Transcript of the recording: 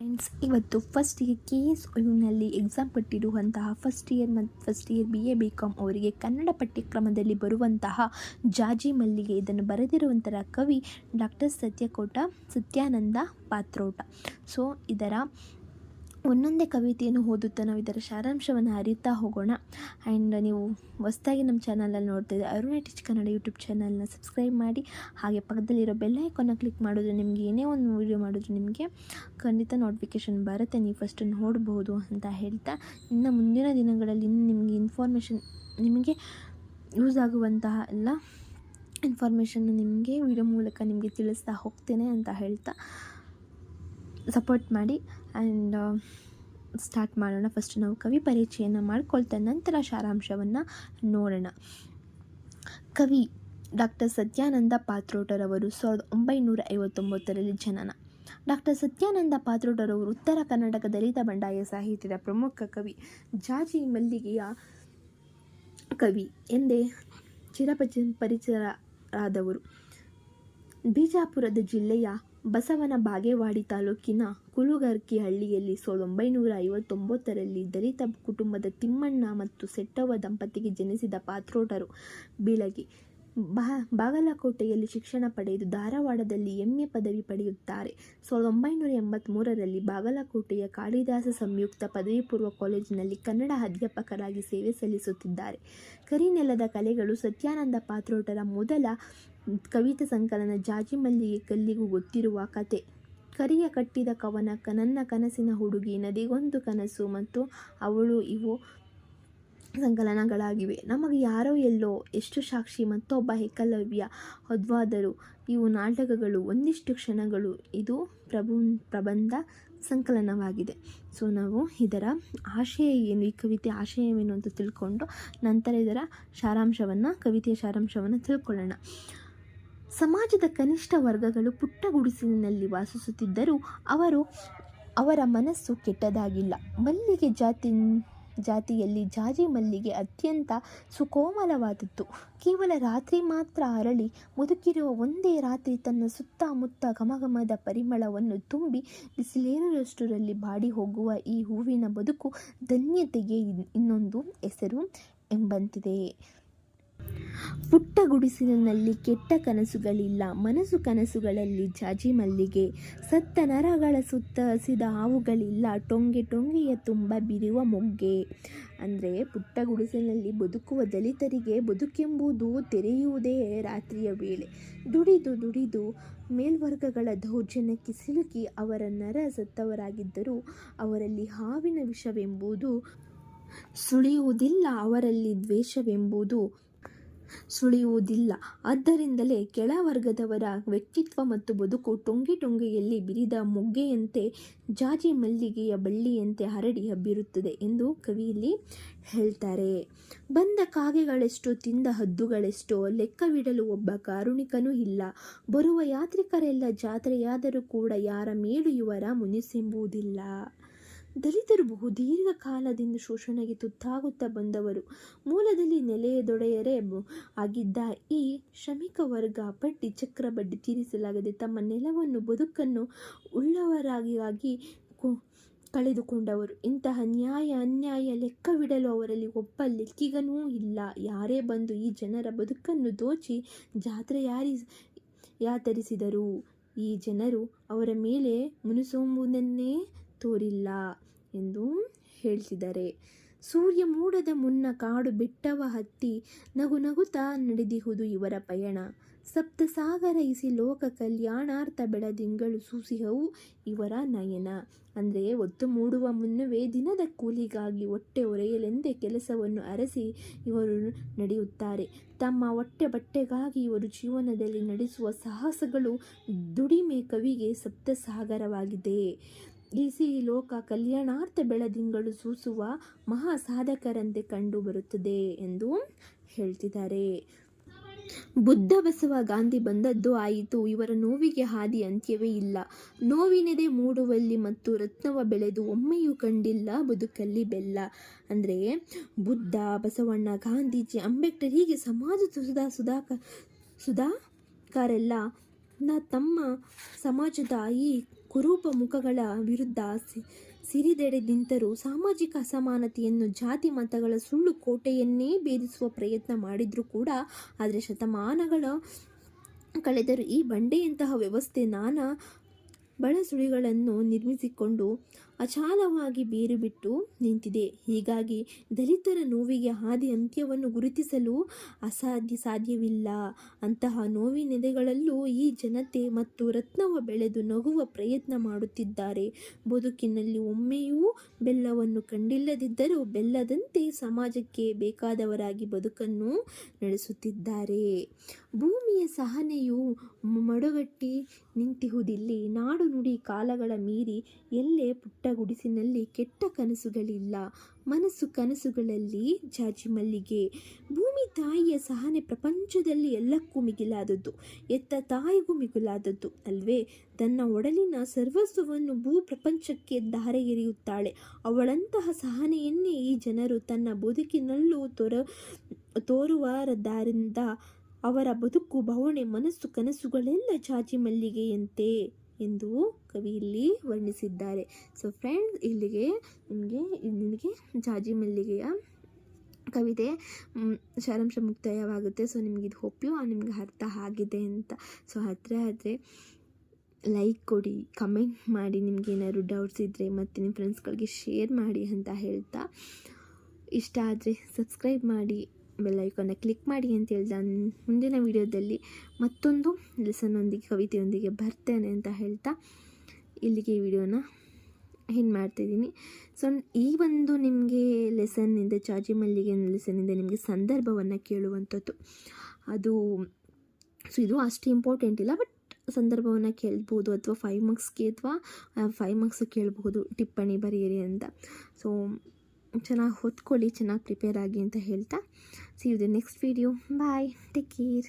Friends ಇವತ್ತು first year K S ಯುನಲ್ಲಿ exam ಕೊಟ್ಟಿರುವಂತಹ ಫಸ್ಟ್ ಇಯರ್ ಮತ್ತು first year B A B com ಅವರಿಗೆ ಕನ್ನಡ ಪಠ್ಯಕ್ರಮದಲ್ಲಿ ಬರುವಂತಹ ಜಾಜಿ ಮಲ್ಲಿಗೆ ಇದನ್ನು ಬರೆದಿರುವಂತಹ ಕವಿ ಡಾಕ್ಟರ್ ಸತ್ಯಕೋಟ ಸತ್ಯಾನಂದ ಪಾತ್ರೋಟ. ಸೊ ಇದರ ಒಂದೊಂದೇ ಕವಿತೆಯನ್ನು ಓದುತ್ತಾ ನಾವು ಇದರ ಸಾರಾಂಶವನ್ನು ಅರಿತಾ ಹೋಗೋಣ. ಆ್ಯಂಡ್ ನೀವು ಹೊಸ್ದಾಗಿ ನಮ್ಮ ಚಾನಲಲ್ಲಿ ನೋಡ್ತಾ ಇದ್ದರೆ ಅರುಣ ಟೀಚ್ ಕನ್ನಡ ಯೂಟ್ಯೂಬ್ ಚಾನಲ್ನ ಸಬ್ಸ್ಕ್ರೈಬ್ ಮಾಡಿ, ಹಾಗೆ ಪಕ್ಕದಲ್ಲಿರೋ ಬೆಲ್ ಐಕಾನ್ನ ಕ್ಲಿಕ್ ಮಾಡಿದ್ರೆ ನಿಮಗೆ ಏನೇ ಒಂದು ವೀಡಿಯೋ ಮಾಡಿದ್ರು ನಿಮಗೆ ಖಂಡಿತ ನೋಟಿಫಿಕೇಶನ್ ಬರುತ್ತೆ. ನೀವು ಫಸ್ಟ್ ನೋಡ್ಬೋದು ಅಂತ ಹೇಳ್ತಾ, ಇನ್ನು ಮುಂದಿನ ದಿನಗಳಲ್ಲಿ ನಿಮಗೆ ಇನ್ಫಾರ್ಮೇಷನ್ ನಿಮಗೆ ಯೂಸ್ ಆಗುವಂತಹ ಎಲ್ಲ ಇನ್ಫಾರ್ಮೇಷನ್ನ ನಿಮಗೆ ವಿಡಿಯೋ ಮೂಲಕ ನಿಮಗೆ ತಿಳಿಸ್ತಾ ಹೋಗ್ತೇನೆ ಅಂತ ಹೇಳ್ತಾ ಸಪೋರ್ಟ್ ಮಾಡಿ. ಆ್ಯಂಡ್ ಸ್ಟಾರ್ಟ್ ಮಾಡೋಣ. ಫಸ್ಟ್ ನಾವು ಕವಿ ಪರಿಚಯನ ಮಾಡ್ಕೊಳ್ತಾ ನಂತರ ಸಾರಾಂಶವನ್ನು ನೋಡೋಣ. ಕವಿ ಡಾಕ್ಟರ್ ಸತ್ಯಾನಂದ ಪಾತ್ರೋಟರವರು ಸಾವಿರದ ಒಂಬೈನೂರ ಐವತ್ತೊಂಬತ್ತರಲ್ಲಿ ಜನನ. ಡಾಕ್ಟರ್ ಸತ್ಯಾನಂದ ಪಾತ್ರೋಟರವರು ಉತ್ತರ ಕರ್ನಾಟಕ ದಲಿತ ಬಂಡಾಯ ಸಾಹಿತ್ಯದ ಪ್ರಮುಖ ಕವಿ. ಜಾಜಿ ಮಲ್ಲಿಗೆಯ ಕವಿ ಎಂದೇ ಚಿರಪಚ ಪರಿಚಯರಾದವರು ಬಿಜಾಪುರದ ಜಿಲ್ಲೆಯ ಬಸವನ ಬಾಗೇವಾಡಿ ತಾಲೂಕಿನ ಕುಲುಗರ್ಕಿ ಹಳ್ಳಿಯಲ್ಲಿ ಸಾವಿರದ ಒಂಬೈನೂರ ಐವತ್ತೊಂಬತ್ತರಲ್ಲಿ ದಲಿತ ಕುಟುಂಬದ ತಿಮ್ಮಣ್ಣ ಮತ್ತು ಸೆಟ್ಟವ್ವ ದಂಪತಿಗೆ ಜನಿಸಿದ ಪಾತ್ರೋಟರು. ಬೀಳಗಿ ಬಾ ಬಾಗಲಕೋಟೆಯಲ್ಲಿ ಶಿಕ್ಷಣ ಪಡೆದು ಧಾರವಾಡದಲ್ಲಿ ಎಂ ಎ ಪದವಿ ಪಡೆಯುತ್ತಾರೆ. ಸಾವಿರದ ಒಂಬೈನೂರ ಎಂಬತ್ತ್ಮೂರರಲ್ಲಿ ಬಾಗಲಕೋಟೆಯ ಕಾಳಿದಾಸ ಸಂಯುಕ್ತ ಪದವಿ ಪೂರ್ವ ಕಾಲೇಜಿನಲ್ಲಿ ಕನ್ನಡ ಅಧ್ಯಾಪಕರಾಗಿ ಸೇವೆ ಸಲ್ಲಿಸುತ್ತಿದ್ದಾರೆ. ಕರಿನೆಲದ ಕಲೆಗಳು ಸತ್ಯಾನಂದ ಪಾತ್ರೋಟರ ಮೊದಲ ಕವಿತಾ ಸಂಕಲನ ಜಾಜಿ ಮಲ್ಲಿಗೆ ಕಲ್ಲಿಗೂ ಗೊತ್ತಿರುವ ಕತೆ. ಕರಿಯ ಕಟ್ಟಿದ ಕವನ, ನನ್ನ ಕನಸಿನ ಹುಡುಗಿ, ನದಿಗೊಂದು ಕನಸು ಮತ್ತು ಅವಳು ಇವು ಸಂಕಲನಗಳಾಗಿವೆ. ನಮಗೆ ಯಾರೋ ಎಲ್ಲೋ ಎಷ್ಟು ಸಾಕ್ಷಿ ಮತ್ತೊಬ್ಬ ಏಕಲವ್ಯ ಹೊದ್ವಾದರು ಇವು ನಾಟಕಗಳು, ಒಂದಿಷ್ಟು ಕ್ಷಣಗಳು. ಇದು ಪ್ರಭು, ಪ್ರಬಂಧ ಸಂಕಲನವಾಗಿದೆ. ಸೊ, ನಾವು ಇದರ ಆಶಯ ಏನು, ಈ ಕವಿತೆ ಆಶಯವೇನು ಅಂತ ತಿಳ್ಕೊಂಡು ನಂತರ ಇದರ ಸಾರಾಂಶವನ್ನು, ಕವಿತೆಯ ಸಾರಾಂಶವನ್ನು ತಿಳ್ಕೊಳ್ಳೋಣ. ಸಮಾಜದ ಕನಿಷ್ಠ ವರ್ಗಗಳು ಪುಟ್ಟ ಗುಡಿಸಿನಲ್ಲಿ ವಾಸಿಸುತ್ತಿದ್ದರೂ ಅವರು ಅವರ ಮನಸ್ಸು ಕೆಟ್ಟದಾಗಿಲ್ಲ. ಮಲ್ಲಿಗೆ ಜಾತಿ ಜಾತಿಯಲ್ಲಿ ಜಾಜಿ ಮಲ್ಲಿಗೆ ಅತ್ಯಂತ ಸುಕೋಮಲವಾದದ್ದು. ಕೇವಲ ರಾತ್ರಿ ಮಾತ್ರ ಅರಳಿ ಮುದುಕಿರುವ ಒಂದೇ ರಾತ್ರಿ ತನ್ನ ಸುತ್ತಮುತ್ತ ಘಮಘಮದ ಪರಿಮಳವನ್ನು ತುಂಬಿ ಬಿಸಿಲೇರುವಷ್ಟರಲ್ಲಿ ಬಾಡಿ ಹೋಗುವ ಈ ಹೂವಿನ ಬದುಕು ಧನ್ಯತೆಗೆ ಇನ್ನೊಂದು ಹೆಸರು ಎಂಬಂತಿದೆ. ಪುಟ್ಟ ಗುಡಿಸಿನಲ್ಲಿ ಕೆಟ್ಟ ಕನಸುಗಳಿಲ್ಲ. ಮನಸ್ಸು ಕನಸುಗಳಲ್ಲಿ ಜಾಜಿ ಮಲ್ಲಿಗೆ. ಸತ್ತ ನರಗಳ ಸುತ್ತ ಹಸಿದ ಹಾವುಗಳಿಲ್ಲ. ಟೊಂಗೆ ಟೊಂಗೆಯ ತುಂಬ ಬಿರುವ ಮೊಗ್ಗೆ. ಅಂದರೆ ಪುಟ್ಟ ಗುಡಿಸಿನಲ್ಲಿ ಬದುಕುವ ದಲಿತರಿಗೆ ಬದುಕೆಂಬುದು ತೆರೆಯುವುದೇ ರಾತ್ರಿಯ ವೇಳೆ. ದುಡಿದು ದುಡಿದು ಮೇಲ್ವರ್ಗಗಳ ದೌರ್ಜನ್ಯಕ್ಕೆ ಸಿಲುಕಿ ಅವರ ನರ ಸತ್ತವರಾಗಿದ್ದರೂ ಅವರಲ್ಲಿ ಹಾವಿನ ವಿಷವೆಂಬುದು ಸುಳಿಯುವುದಿಲ್ಲ. ಅವರಲ್ಲಿ ದ್ವೇಷವೆಂಬುದು ಸುಳಿಯುವುದಿಲ್ಲ. ಆದ್ದರಿಂದಲೇ ಕೆಳವರ್ಗದವರ ವ್ಯಕ್ತಿತ್ವ ಮತ್ತು ಬದುಕು ಟೊಂಗೆ ಟೊಂಗೆಯಲ್ಲಿ ಬಿರಿದ ಮುಗ್ಗೆಯಂತೆ, ಜಾಜಿ ಮಲ್ಲಿಗೆಯ ಬಳ್ಳಿಯಂತೆ ಹರಡಿ ಹಬ್ಬಿರುತ್ತದೆ ಎಂದು ಕವಿಯಲ್ಲಿ ಹೇಳ್ತಾರೆ. ಬಂದ ಕಾಗೆಗಳೆಷ್ಟು, ತಿಂದ ಹದ್ದುಗಳೆಷ್ಟೋ, ಲೆಕ್ಕವಿಡಲು ಒಬ್ಬ ಕಾರುಣಿಕನೂ ಇಲ್ಲ. ಬರುವ ಯಾತ್ರಿಕರೆಲ್ಲ ಜಾತ್ರೆಯಾದರೂ ಕೂಡ ಯಾರ ಮೇಲೂ ಇವರ ಮುನಿಸೆಂಬುದಿಲ್ಲ ದಲಿತರು ಬಹುದೀರ್ಘ ಕಾಲದಿಂದ ಶೋಷಣೆಗೆ ತುತ್ತಾಗುತ್ತಾ ಬಂದವರು. ಮೂಲದಲ್ಲಿ ನೆಲೆಯದೊಡೆಯರೇ ಆಗಿದ್ದ ಈ ಶ್ರಮಿಕ ವರ್ಗ ಬಡ್ಡಿ ಚಕ್ರ ಬಡ್ಡಿ ತೀರಿಸಲಾಗದೆ ತಮ್ಮ ನೆಲವನ್ನು ಬದುಕನ್ನು ಉಳ್ಳವರಾಗಿ ಕಳೆದುಕೊಂಡವರು. ಇಂತಹ ನ್ಯಾಯ, ಅನ್ಯಾಯ ಲೆಕ್ಕವಿಡಲು ಅವರಲ್ಲಿ ಒಬ್ಬ ಲೆಕ್ಕಿಗನೂ ಇಲ್ಲ. ಯಾರೇ ಬಂದು ಈ ಜನರ ಬದುಕನ್ನು ದೋಚಿ ಜಾತ್ರೆ ಯಾರಿ ಯಾತರಿಸಿದರು ಈ ಜನರು ಅವರ ಮೇಲೆ ಮುನಿಸೋಂಬುದನ್ನೇ ತೋರಿಲ್ಲ. ಎಂದು ಹೇಳ್ತಿದ್ದಾರೆ. ಸೂರ್ಯ ಮೂಡದ ಮುನ್ನ ಕಾಡು ಬಿಟ್ಟವ ಹತ್ತಿ ನಗು ನಗುತ್ತಾ ನಡೆದಿಹುದು ಇವರ ಪಯಣ. ಸಪ್ತ ಸಾಗರ ಇಸಿ ಲೋಕ ಕಲ್ಯಾಣಾರ್ಥ ಬೆಳದಿಂಗಳು ಸೂಸಿಹವು ಇವರ ನಯನ. ಅಂದರೆ ಒತ್ತು ಮೂಡುವ ಮುನ್ನವೇ ದಿನದ ಕೂಲಿಗಾಗಿ ಹೊಟ್ಟೆ ಒರೆಯಲೆಂದೇ ಕೆಲಸವನ್ನು ಅರಸಿ ಇವರು ನಡೆಯುತ್ತಾರೆ. ತಮ್ಮ ಹೊಟ್ಟೆ ಬಟ್ಟೆಗಾಗಿ ಇವರು ಜೀವನದಲ್ಲಿ ನಡೆಸುವ ಸಾಹಸಗಳು ದುಡಿಮೆ ಕವಿಗೆ ಸಪ್ತ ಸಾಗರವಾಗಿದೆ ಇಸಿ ಲೋಕ ಕಲ್ಯಾಣಾರ್ಥ ಬೆಳದಿಂಗಳು ಸೂಸುವ ಮಹಾ ಸಾಧಕರಂತೆ ಕಂಡು ಬರುತ್ತದೆ ಎಂದು ಹೇಳ್ತಿದ್ದಾರೆ. ಬುದ್ಧ ಬಸವ ಗಾಂಧಿ ಬಂದದ್ದು ಆಯಿತು. ಇವರ ನೋವಿಗೆ ಹಾದಿ ಅಂತ್ಯವೇ ಇಲ್ಲ. ನೋವಿನದೆ ಮೂಡುವಲ್ಲಿ ಮತ್ತು ರತ್ನವ ಬೆಳೆದು ಒಮ್ಮೆಯೂ ಕಂಡಿಲ್ಲ ಬದುಕಲ್ಲಿ ಬೆಲ್ಲ. ಅಂದರೆ ಬುದ್ಧ ಬಸವಣ್ಣ ಗಾಂಧೀಜಿ ಅಂಬೇಡ್ಕರ್ ಹೀಗೆ ಸಮಾಜದ ಸುಧಾ ಸುಧಾಕ ಸುಧಾಕರೆಲ್ಲ ನ ತಮ್ಮ ಸಮಾಜದ ಈ ಕುರೂಪ ಮುಖಗಳ ವಿರುದ್ಧ ಸಿರಿದೆಡೆ ನಿಂತರೂ ಸಾಮಾಜಿಕ ಅಸಮಾನತೆಯನ್ನು ಜಾತಿ ಮತಗಳ ಸುಳ್ಳು ಕೋಟೆಯನ್ನೇ ಭೇದಿಸುವ ಪ್ರಯತ್ನ ಮಾಡಿದರೂ ಕೂಡ ಆದರೆ ಶತಮಾನಗಳ ಕಳೆದರೂ ಈ ಬಂಡೆಯಂತಹ ವ್ಯವಸ್ಥೆ ನಾನಾ ಬಳಸುಳಿಗಳನ್ನು ನಿರ್ಮಿಸಿಕೊಂಡು ಅಚಾಲವಾಗಿ ಬೇರು ಬಿಟ್ಟು ನಿಂತಿದೆ. ಹೀಗಾಗಿ ದಲಿತರ ನೋವಿಗೆ ಹಾದಿ ಅಂತ್ಯವನ್ನು ಗುರುತಿಸಲು ಅಸಾಧ್ಯ ಸಾಧ್ಯವಿಲ್ಲ. ಅಂತಹ ನೋವಿನೆದೆಗಳಲ್ಲೂ ಈ ಜನತೆ ಮತ್ತು ರತ್ನವ ಬೆಳೆದು ನಗುವ ಪ್ರಯತ್ನ ಮಾಡುತ್ತಿದ್ದಾರೆ. ಬದುಕಿನಲ್ಲಿ ಒಮ್ಮೆಯೂ ಬೆಲ್ಲವನ್ನು ಕಂಡಿಲ್ಲದಿದ್ದರೂ ಬೆಲ್ಲದಂತೆ ಸಮಾಜಕ್ಕೆ ಬೇಕಾದವರಾಗಿ ಬದುಕನ್ನು ನಡೆಸುತ್ತಿದ್ದಾರೆ. ಭೂಮಿಯ ಸಹನೆಯು ಮಡುಗಟ್ಟಿ ನಿಂತಿಹುದಿಲ್ಲಿ. ನಾಡು ನುಡಿ ಕಾಲಗಳ ಮೀರಿ ಎಲ್ಲೇ ಪುಟ್ಟ ಗುಡಿಸಿನಲ್ಲಿ ಕೆಟ್ಟ ಕನಸುಗಳಿಲ್ಲ. ಮನಸ್ಸು ಕನಸುಗಳಲ್ಲಿ ಜಾಜಿ ಮಲ್ಲಿಗೆ. ಭೂಮಿ ತಾಯಿಯ ಸಹನೆ ಪ್ರಪಂಚದಲ್ಲಿ ಎಲ್ಲಕ್ಕೂ ಮಿಗಿಲಾದದ್ದು, ಎತ್ತ ತಾಯಿಗೂ ಮಿಗಿಲಾದದ್ದು ಅಲ್ವೇ? ತನ್ನ ಒಡಲಿನ ಸರ್ವಸ್ವವನ್ನು ಭೂ ಪ್ರಪಂಚಕ್ಕೆ ಧಾರೆ ಎರೆಯುತ್ತಾಳೆ ಅವಳಂತಹ ಸಹನೆಯನ್ನೇ ಈ ಜನರು ತನ್ನ ಬದುಕಿನಲ್ಲೂ ತೊರ ತೋರುವದಾರಿಂದ ಅವರ ಬದುಕು ಬವಣೆ ಮನಸ್ಸು, ಕನಸುಗಳೆಲ್ಲ ಜಾಜಿ ಮಲ್ಲಿಗೆಯಂತೆ. ಎಂದು ಕವಿ ಇಲ್ಲಿ ವರ್ಣಿಸಿದ್ದಾರೆ. ಸೊ ಫ್ರೆಂಡ್ಸ್ ಇಲ್ಲಿಗೆ ನಿಮಗೆ ನಿಮಗೆ ಜಾಜಿ ಮಲ್ಲಿಗೆಯ ಕವಿತೆ ಸಾರಾಂಶ ಮುಕ್ತಾಯವಾಗುತ್ತೆ. ಸೊ ನಿಮ್ಗೆ ಇದು ಹೋಪ್ಯು ನಿಮಗೆ ಅರ್ಥ ಆಗಿದೆ ಅಂತ. ಸೊ ಹತ್ರ ಆದರೆ ಲೈಕ್ ಕೊಡಿ ಕಮೆಂಟ್ ಮಾಡಿ, ನಿಮ್ಗೆ ಏನಾದ್ರು ಡೌಟ್ಸ್ ಇದ್ದರೆ ಮತ್ತು ನಿಮ್ಮ ಫ್ರೆಂಡ್ಸ್ಗಳಿಗೆ ಶೇರ್ ಮಾಡಿ ಅಂತ ಹೇಳ್ತಾ ಇಷ್ಟ ಆದರೆ ಸಬ್ಸ್ಕ್ರೈಬ್ ಮಾಡಿ. ಬೆಲ್ ಐಕಾನ ಕ್ಲಿಕ್ ಮಾಡಿ ಅಂತ ಹೇಳ್ತಾ ಮುಂದಿನ ವಿಡಿಯೋದಲ್ಲಿ ಮತ್ತೊಂದು ಲೆಸನ್ನೊಂದಿಗೆ ಕವಿತೆಯೊಂದಿಗೆ ಬರ್ತೇನೆ ಅಂತ ಹೇಳ್ತಾ ಇಲ್ಲಿಗೆ ಈ ವಿಡಿಯೋನ ಏನು ಮಾಡ್ತಿದ್ದೀನಿ ಸೊ ಈ ಒಂದು ನಿಮಗೆ ಲೆಸನ್ನಿಂದ ಚಾಜಿ ಮಲ್ಲಿಗೆ ಲೆಸನ್ನಿಂದ ನಿಮಗೆ ಸಂದರ್ಭವನ್ನು ಕೇಳುವಂಥದ್ದು ಅದು ಸೊ ಇದು ಅಷ್ಟು ಇಂಪಾರ್ಟೆಂಟ್ ಇಲ್ಲ ಬಟ್ ಸಂದರ್ಭವನ್ನು ಕೇಳ್ಬೋದು ಅಥವಾ ಫೈವ್ ಮಾರ್ಕ್ಸ್ಗೆ ಅಥವಾ ಫೈವ್ ಮಾರ್ಕ್ಸ್ ಕೇಳಬಹುದು, ಟಿಪ್ಪಣಿ ಬರೆಯಿರಿ ಅಂತ. ಸೊ ಚೆನ್ನಾಗಿ ಹೊತ್ಕೊಳ್ಳಿ, ಚೆನ್ನಾಗಿ ಪ್ರಿಪೇರ್ ಆಗಿ ಅಂತ ಹೇಳ್ತಾ see you the next video bye take care